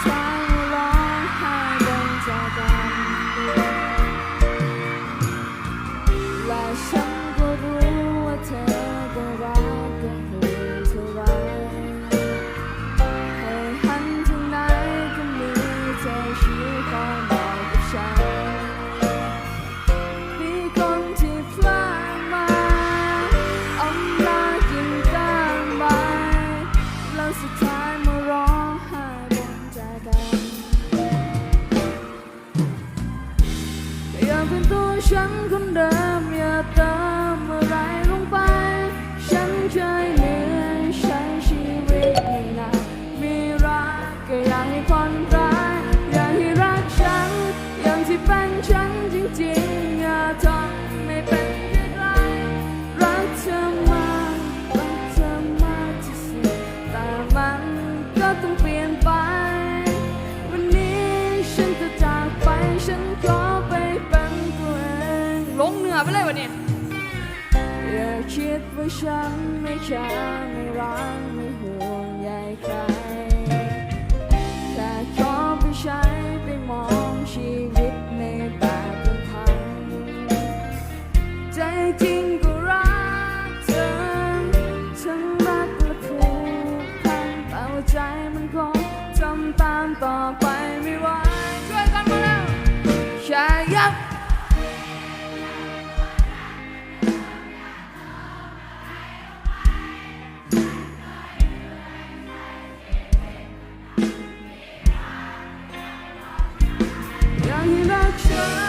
try. เป็นตัวฉันคนเดิมอย่าเติมอะไรลงไป ฉันเคยเหนื่อยใช้ชีวิตให้นานมีรักก็อยากให้ผ่อนคลายอยากให้รักฉัน อย่างที่เป็นฉันจริงๆ อย่าทำไม่เป็นไรรักเธอมากรักเธอมากที่สุดแต่มันก็ต้องเปลี่ยน เหนือไปเลยวันนี้อย่าคิดว่าฉันไม่แคร์ไม่รักไม่ห่วงใยใครแค่ขอไปใช้ไปมองชีวิตในแบบลำพังใจจริงา